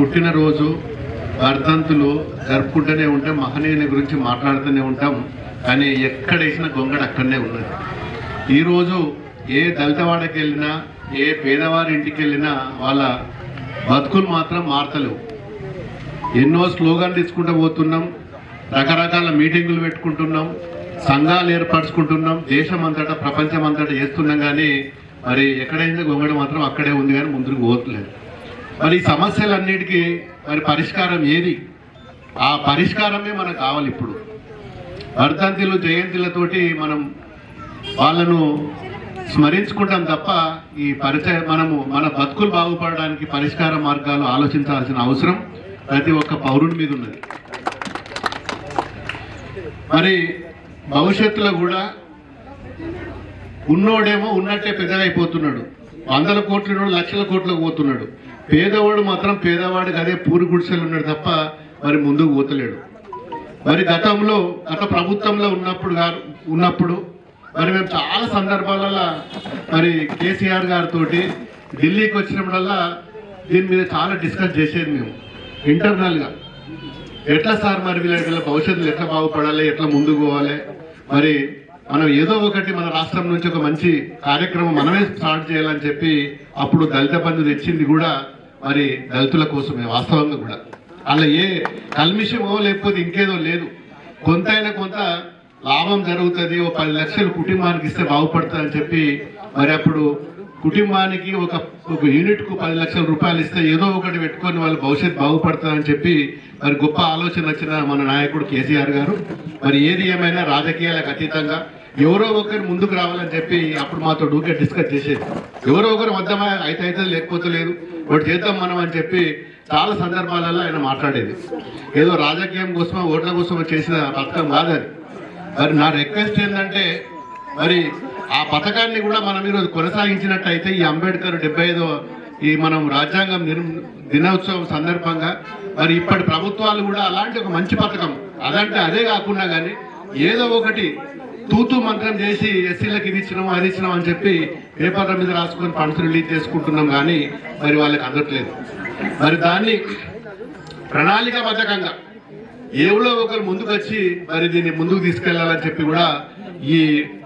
పుట్టినరోజు వర్ధంతులు జరుపుకుంటూనే ఉంటాం మహనీయుని గురించి మాట్లాడుతూనే ఉంటాం కానీ ఎక్కడ వేసిన గొంగడ అక్కడనే ఉన్నది. ఈరోజు ఏ దళితవాడకి వెళ్ళినా ఏ పేదవారి ఇంటికి వెళ్ళినా వాళ్ళ బతుకులు మాత్రం మారతలేవు. ఎన్నో స్లోగన్లు తీసుకుంటూ పోతున్నాం రకరకాల మీటింగులు పెట్టుకుంటున్నాం సంఘాలు ఏర్పరచుకుంటున్నాం దేశం అంతటా ప్రపంచం అంతటా చేస్తున్నాం కానీ మరి ఎక్కడైనా గొంగడ మాత్రం అక్కడే ఉంది కానీ ముందుకు పోతలేదు మరి ఈ సమస్యలన్నిటికీ మరి పరిష్కారం ఏది? ఆ పరిష్కారమే మనకు కావాలి ఇప్పుడు. వర్ధంతిలు జయంతిలతోటి మనం వాళ్ళను స్మరించుకుంటాం తప్ప ఈ పరిచయ మనము మన బతుకులు బాగుపడడానికి పరిష్కార మార్గాలు ఆలోచించాల్సిన అవసరం ప్రతి ఒక్క పౌరుని మీద ఉన్నది. మరి భవిష్యత్తులో కూడా ఉన్నోడేమో ఉన్నట్టే పెద్దగైపోతున్నాడు. వందల కోట్ల లక్షల కోట్లకు పోతున్నాడు. పేదవాడు మాత్రం పేదవాడికి అదే పూరి గుడిసెలు ఉన్నాడు తప్ప మరి ముందుకు పోతలేడు. మరి గతంలో గత ప్రభుత్వంలో ఉన్నప్పుడు గారు ఉన్నప్పుడు మరి మేము చాలా సందర్భాలలో మరి కేసీఆర్ గారితో ఢిల్లీకి వచ్చినప్పుడల్లా దీని మీద చాలా డిస్కస్ చేసేది మేము ఇంటర్నల్గా. ఎట్లా సార్ మరి వీళ్ళ వీళ్ళ భవిష్యత్తులో ఎట్లా బాగుపడాలి ఎట్లా ముందుకు పోవాలి? మరి మనం ఏదో ఒకటి మన రాష్ట్రం నుంచి ఒక మంచి కార్యక్రమం మనమే స్టార్ట్ చేయాలని చెప్పి అప్పుడు దళిత బంధు తెచ్చింది కూడా మరి దళితుల కోసమే వాస్తవంగా కూడా. అలా ఏ కల్మిషమో లేకపోతే ఇంకేదో లేదు. కొంతైనా కొంత లాభం జరుగుతుంది ఒక పది లక్షలు కుటుంబానికి ఇస్తే బాగుపడుతుంది అని చెప్పి మరి అప్పుడు కుటుంబానికి ఒక ఒక యూనిట్కు పది లక్షల రూపాయలు ఇస్తే ఏదో ఒకటి పెట్టుకొని వాళ్ళ భవిష్యత్ బాగుపడుతుందని చెప్పి మరి గొప్ప ఆలోచన వచ్చిన మన నాయకుడు కేసీఆర్ గారు. మరి ఏది ఏమైనా రాజకీయాలకు అతీతంగా ఎవరో ఒకరు ముందుకు రావాలని చెప్పి అప్పుడు మాతో డూకే డిస్కస్ చేసేది. ఎవరో ఒకరు వద్దమా అయితే అయితే లేకపోతే లేదు. ఒకటి చేద్దాం మనం అని చెప్పి చాలా సందర్భాలలో ఆయన మాట్లాడేది. ఏదో రాజకీయం కోసమో ఓట్ల కోసమో చేసిన పథకం కాదని మరి నా రిక్వెస్ట్ ఏంటంటే మరి ఆ పథకాన్ని కూడా మనం ఈరోజు కొనసాగించినట్టయితే ఈ అంబేద్కర్ డెబ్బై ఐదో ఈ మనం రాజ్యాంగం దినోత్సవం సందర్భంగా మరి ఇప్పటి ప్రభుత్వాలు కూడా అలాంటి ఒక మంచి పథకం అదంటే అదే కాకుండా కానీ ఏదో ఒకటి తూతు మంత్రం చేసి ఎస్సీలకు ఇది ఇచ్చినాం అది ఇచ్చినాం అని చెప్పి పేపర్ల మీద రాసుకొని ఫండ్స్ రిలీజ్ చేసుకుంటున్నాం కానీ మరి వాళ్ళకి అందట్లేదు. మరి దాన్ని ప్రణాళికాబద్ధకంగా ఎవరో ఒకరు ముందుకు వచ్చి మరి దీన్ని ముందుకు తీసుకెళ్ళాలని చెప్పి కూడా ఈ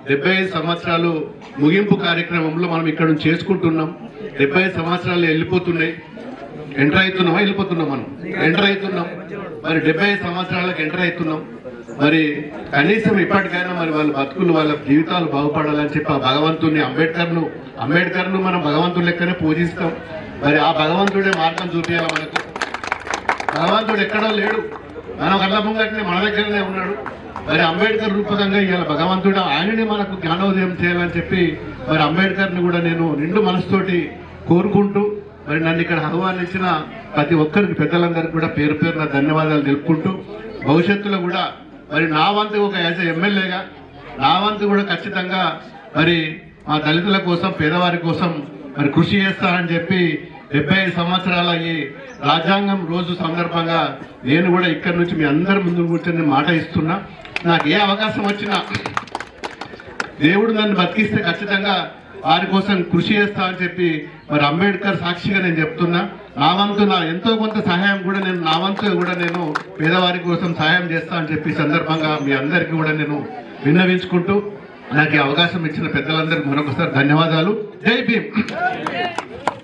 డెబ్బై ఐదు సంవత్సరాలు ముగింపు కార్యక్రమంలో మనం ఇక్కడ నుంచి చేసుకుంటున్నాం. డెబ్బై ఐదు సంవత్సరాలు వెళ్ళిపోతున్నాయి. ఎంటర్ అవుతున్నామా? వెళ్ళిపోతున్నాం మనం. ఎంటర్ అవుతున్నాం. మరి డెబ్బై ఐదు సంవత్సరాలకు ఎంటర్ అవుతున్నాం. మరి కనీసం ఇప్పటికైనా మరి వాళ్ళ బతుకులు వాళ్ళ జీవితాలు బాగుపడాలని చెప్పి ఆ భగవంతుని అంబేద్కర్ను అంబేద్కర్ను మనం భగవంతుడి లెక్కనే పూజిస్తాం. మరి ఆ భగవంతుడే మార్గం చూపించాలి మనకు? భగవంతుడు ఎక్కడో లేడు. మనం కళ్ళ ముంగట్నే మన దగ్గరనే ఉన్నాడు. మరి అంబేద్కర్ రూపకంగా ఇవాళ భగవంతుడు? ఆయనని మనకు జ్ఞానోదయం చేయాలని చెప్పి మరి అంబేద్కర్ని కూడా నేను నిండు మనసుతోటి కోరుకుంటూ మరి నన్ను ఇక్కడ ఆహ్వానించిన ప్రతి ఒక్కరికి పెద్దలందరికీ కూడా పేరు పేరున ధన్యవాదాలు తెలుపుకుంటూ భవిష్యత్తులో కూడా మరి నా వంతు ఒక యాజ్ ఎమ్మెల్యేగా నా వంతు కూడా ఖచ్చితంగా మరి మా దళితుల కోసం పేదవారి కోసం మరి కృషి చేస్తానని చెప్పి డెబ్బై సంవత్సరాలు సంవత్సరాల ఈ రాజ్యాంగం రోజు సందర్భంగా నేను కూడా ఇక్కడి నుంచి మీ అందరి ముందు కూర్చొని మాట ఇస్తున్నా. నాకు ఏ అవకాశం వచ్చినా దేవుడు నన్ను బతికిస్తే ఖచ్చితంగా వారి కోసం కృషి చేస్తా అని చెప్పి మరి అంబేద్కర్ సాక్షిగా నేను చెప్తున్నా. నా వంతు నా ఎంతో కొంత సహాయం కూడా నేను నా వంతు కూడా నేను పేదవారి కోసం సహాయం చేస్తా అని చెప్పి సందర్భంగా మీ అందరికీ కూడా నేను విన్నవించుకుంటూ నాకు అవకాశం ఇచ్చిన పెద్దలందరికీ మరొకసారి ధన్యవాదాలు. జై భీమ్.